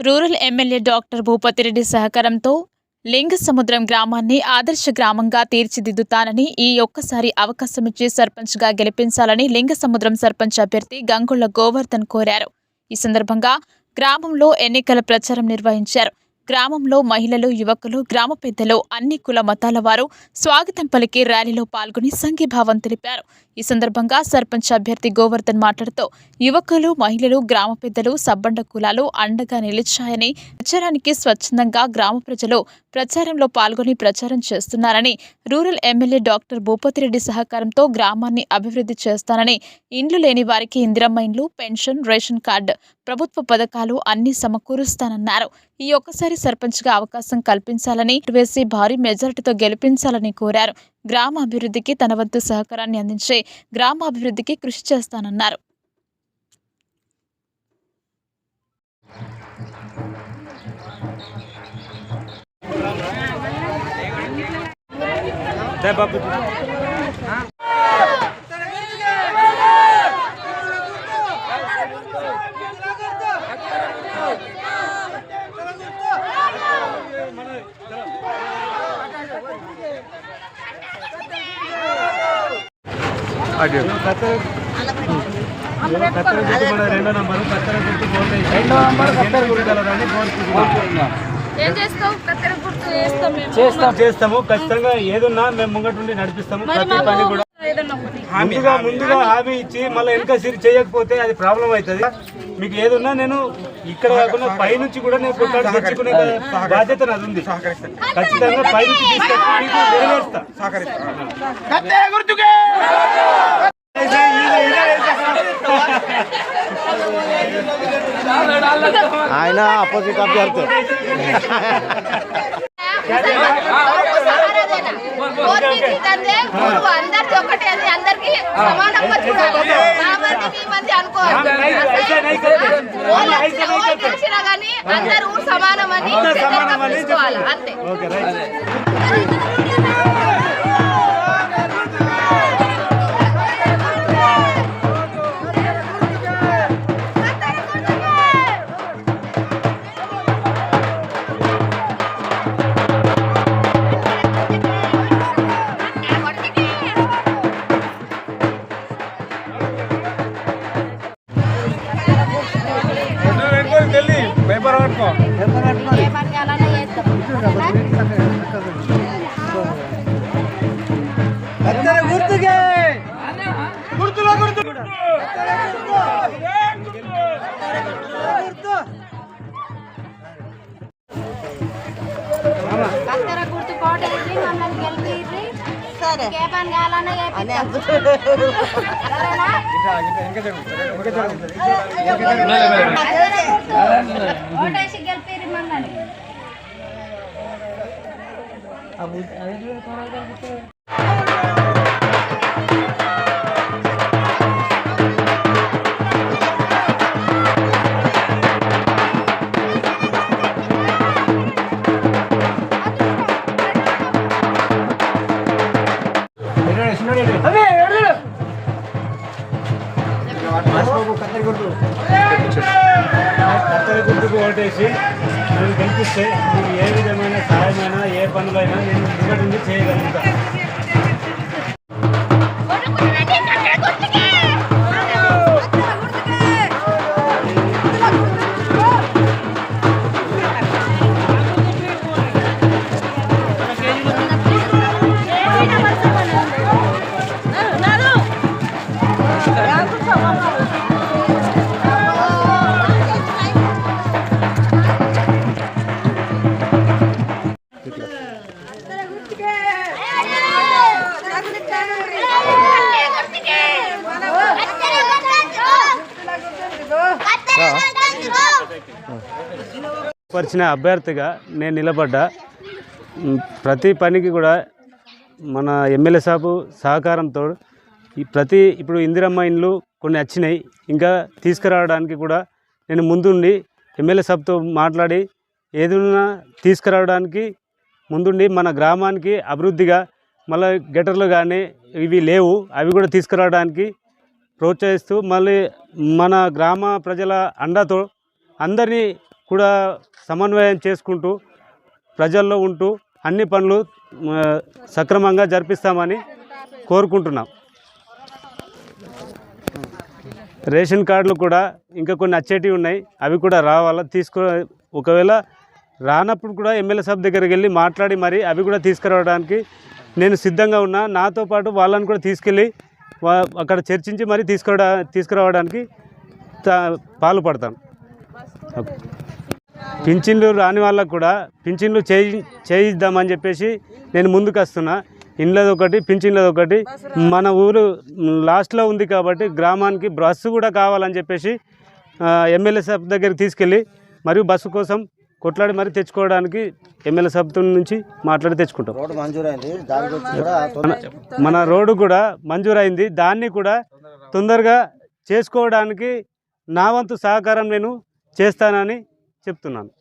Rural MLA doctor Bhupathi Reddy సహకారంతో లింగసముద్రం గ్రామాన్ని ఆదర్శ గ్రామంగా తీర్చిదిద్దుతానని ఈ ఒక్కసారి అవకాశమిచ్చి సర్పంచ్గా గెలిపించాలని లింగసముద్రం సర్పంచ్ అభ్యర్థి గంగుళ్ళ గోవర్ధన్ కోరారు. ఈ సందర్భంగా గ్రామంలో ఎన్నికల ప్రచారం నిర్వహించారు. గ్రామంలో మహిళలు యువకులు గ్రామ పెద్దలు అన్ని కుల మతాల వారు స్వాగతం పలికి ర్యాలీలో పాల్గొని సంఘీభావం తెలిపారు. ఈ సందర్భంగా సర్పంచ్ అభ్యర్థి గోవర్ధన్ మాట్లాడుతూ యువకులు మహిళలు గ్రామ పెద్దలు సబ్బండ కులాలు అండగా నిలిచాయని ప్రచారానికి స్వచ్ఛందంగా గ్రామ ప్రజలు ప్రచారంలో పాల్గొని ప్రచారం చేస్తున్నారని రూరల్ ఎమ్మెల్యే డాక్టర్ భూపతిరెడ్డి సహకారంతో గ్రామాన్ని అభివృద్ధి చేస్తానని ఇండ్లు లేని వారికి ఇందిరమ్మ ఇండ్లు పెన్షన్ రేషన్ కార్డు ప్రభుత్వ పథకాలు అన్ని సమకూరుస్తానన్నారు. ఈ ఒక్కసారి సర్పంచ్గా అవకాశం కల్పించాలని వేసి భారీ మెజారిటీతో గెలిపించాలని కోరారు. గ్రామ అభివృద్ధికి తన వంతు సహకారాన్ని అందించే గ్రామ అభివృద్ధికి కృషి చేస్తానన్నారు. రెండో నంబరు కత్తెర గుర్తు బోర్డు రెండో నంబర్ కత్తెర గుర్తులని ఏం చేస్తావు కత్తెర మేము. చేస్తాం చేస్తాము ఖచ్చితంగా ఏదున్నా మేము ముంగటుండి నడిపిస్తాము ప్రతి పని కూడా. ముందుగా ముందుగా హామీ ఇచ్చి మళ్ళీ వెనక సిరి చేయకపోతే అది ప్రాబ్లం అవుతుంది. మీకు ఏదున్నా నేను ఇక్కడ కాకుండా పైనుంచి కూడా నేను కొట్లాడి తెచ్చుకునే బాధ్యత నాది ఉంది. ఖచ్చితంగా తీసుకొచ్చి నెరవేరుస్తా. ఆయన అపోజిట్ అభ్యర్థి. అందరికి ఒకటే అది. అందరికి సమానంగా చూడాలి మా మంది అనుకోవాలి. తెలిసినా కానీ అందరూ సమానం అని సమానమని తీసుకోవాలి. అంతే. ఏ పని కావాలన్నా చేస్తాం గుర్తులో గుర్తు. కత్తెర గుర్తు కోట వేసి మమ్మల్ని గెలిపిర్రి. సరే. ఏ పని కావాలన్నా చేపిస్తాం. ఓటేసి గెలిపిర్రి మమ్మల్ని కత్తెర గుర్తుకు ఓటేసి మీరు కనిపిస్తే మీరు ఏ విధంగా పనులైనా నేను ముంగటి నుండి చేయగలుగుతా పరిచిన అభ్యర్థిగా నేను నిలబడ్డా. ప్రతి పనికి కూడా మన ఎమ్మెల్యే సాబు సహకారంతో ఈ ప్రతి ఇప్పుడు ఇందిరమ్మ ఇండ్లు కొన్ని వచ్చినాయి. ఇంకా తీసుకురావడానికి కూడా నేను ముందుండి ఎమ్మెల్యే సాబ్తో మాట్లాడి ఏదైనా తీసుకురావడానికి ముందుండి మన గ్రామానికి అభివృద్ధిగా మళ్ళీ గెటర్లు కానీ ఇవి లేవు అవి కూడా తీసుకురావడానికి ప్రోత్సహిస్తూ మళ్ళీ మన గ్రామ ప్రజల అండతో అందరినీ కూడా సమన్వయం చేసుకుంటూ ప్రజల్లో ఉంటూ అన్ని పనులు సక్రమంగా జరిపిస్తామని కోరుకుంటున్నాం. రేషన్ కార్డులు కూడా ఇంకా కొన్ని వచ్చేటివి ఉన్నాయి. అవి కూడా రావాలా? తీసుకో ఒకవేళ రానప్పుడు కూడా ఎమ్మెల్యే సభ దగ్గరికి వెళ్ళి మాట్లాడి మరి అవి కూడా తీసుకురావడానికి నేను సిద్ధంగా ఉన్నా. నాతో పాటు వాళ్ళని కూడా తీసుకెళ్ళి అక్కడ చర్చించి మరి తీసుకురా తీసుకురావడానికి తా- పాలు పడతాను పింఛన్లు రాని వాళ్ళకు కూడా పింఛన్లు చేయి చేయిద్దామని చెప్పేసి నేను ముందుకు వస్తున్నా. ఇండ్లది ఒకటి పింఛన్లది ఒకటి. మన ఊరు లాస్ట్లో ఉంది కాబట్టి గ్రామానికి బస్సు కూడా కావాలని చెప్పేసి ఎమ్మెల్యే సబ్ దగ్గరికి తీసుకెళ్ళి మరియు బస్సు కోసం కొట్లాడి మరి తెచ్చుకోవడానికి ఎమ్మెల్యే సబ్ నుంచి మాట్లాడి తెచ్చుకుంటాం. మన రోడ్డు కూడా మంజూరైంది. దాన్ని కూడా తొందరగా చేసుకోవడానికి నా వంతు సహకారం నేను చేస్తానని చెప్తున్నాను.